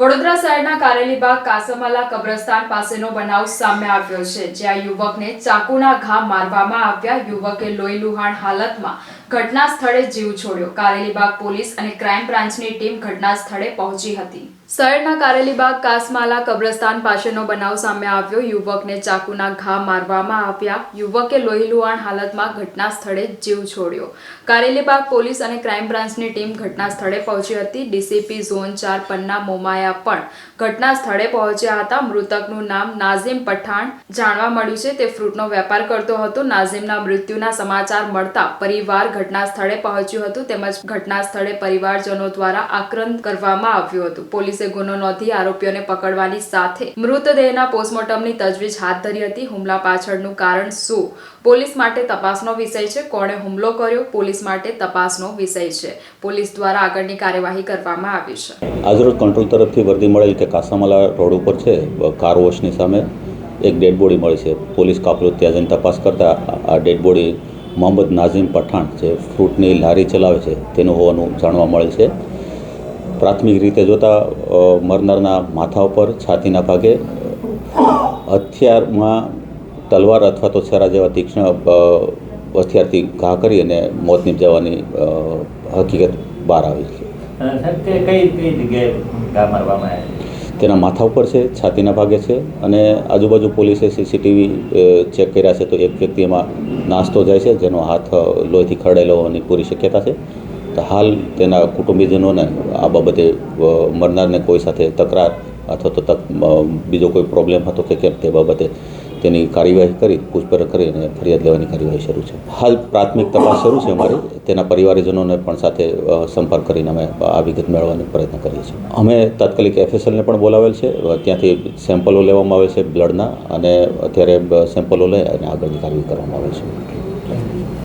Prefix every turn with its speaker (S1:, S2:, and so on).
S1: વડોદરા શહેરના કારેલીબાગ કાસમાલા કબ્રસ્તાન પાસેનો બનાવ સામે આવ્યો છે, જ્યાં યુવકને ચાકુના ઘા મારવામાં આવ્યા. યુવકે લોહી લુહાણ હાલતમાં ઘટના સ્થળે જીવ છોડ્યો. કારેલીબાગ પોલીસ અને ક્રાઇમ બ્રાન્ચની ટીમ ઘટના સ્થળે પહોંચી હતી. શહેરના કારેલીબાગ કાસમાલા કબ્રસ્તાન પાસેનો બનાવ સામે આવ્યો. યુવકને ચાકુના ઘા મારવામાં આવ્યા. યુવકે લોહીલુહાણ હાલતમાં ઘટના સ્થળે જીવ છોડ્યો. કારેલીબાગ પોલીસ અને ક્રાઇમ બ્રાન્ચની ટીમ ઘટના સ્થળે પહોંચી હતી. ડીસીપી ઝોન ચાર પન્ના મોમાયા પણ ઘટના સ્થળે પહોંચ્યા હતા. મૃતકનું નામ નાઝીમ પઠાણ જાણવા મળ્યું છે. તે ફ્રૂટનો વેપાર કરતો હતો. નાઝીમના મૃત્યુના સમાચાર મળતા પરિવાર ઘટના સ્થળે પહોંચ્યું હતું. તેમજ ઘટના સ્થળે પરિવારજનો દ્વારા આક્રંદ કરવામાં આવ્યું હતું. પોલીસે ગુનો નોંધી આરોપીઓને પકડવાની સાથે મૃતદેહના પોસ્ટમોર્ટમની તજવીજ હાથ ધરી હતી. હુમલા પાછળનું કારણ શું? પોલીસ માટે તપાસનો વિષય છે. કોણે હુમલો કર્યો? પોલીસ માટે તપાસનો વિષય છે. પોલીસ દ્વારા આગળની કાર્યવાહી કરવામાં આવી છે.
S2: આજરોજ કંટ્રોલ તરફથી વર્દી મળેલ કે કાસામાલા રોડ ઉપર છે, કાર વોશની સામે એક ડેડ બોડી મળી છે. પોલીસ કાફલો ત્યાં જઈને તપાસ કરતા આ ડેડ બોડી મોહમ્મદ નાઝીમ પઠાણ, જે ફ્રૂટની લારી ચલાવે છે, તેનું હોવાનું જાણવા મળે છે. પ્રાથમિક રીતે જોતાં મરનારના માથા ઉપર છાતીના ભાગે હથિયારમાં તલવાર અથવા તો છરા જેવા તીક્ષ્ણ હથિયારથી ઘા કરી અને મોત નિપજાવવાની હકીકત બહાર આવી છે. તેના માથા ઉપર છે છાતીના ભાગે છે અને આજુબાજુ પોલીસે સીસીટીવી ચેક કર્યા છે તો એક વ્યક્તિ એમાં નાસ્તો જાય છે જેનો હાથ લોહીથી ખરડાયેલો હોવાની પૂરી શક્યતા છે. હાલ તેના કુટુંબીજનોને આ બાબતે મરનારને કોઈ સાથે તકરાર અથવા તો તક બીજો કોઈ પ્રોબ્લેમ હતો કે કેમ તે બાબતે તેની કાર્યવાહી કરી, પૂછપરછ કરી અને ફરિયાદ લેવાની કાર્યવાહી શરૂ છે. હાલ પ્રાથમિક તપાસ શરૂ છે અમારી. તેના પરિવારજનોને પણ સાથે સંપર્ક કરીને અમે આ વિગત મેળવવાનો પ્રયત્ન કરીએ છીએ. અમે તાત્કાલિક એફએસએલને પણ બોલાવેલ છે. ત્યાંથી સેમ્પલો લેવામાં આવે છે બ્લડના અને અત્યારે સેમ્પલો લઈ અને આગળની કાર્યવાહી કરવામાં આવે છે.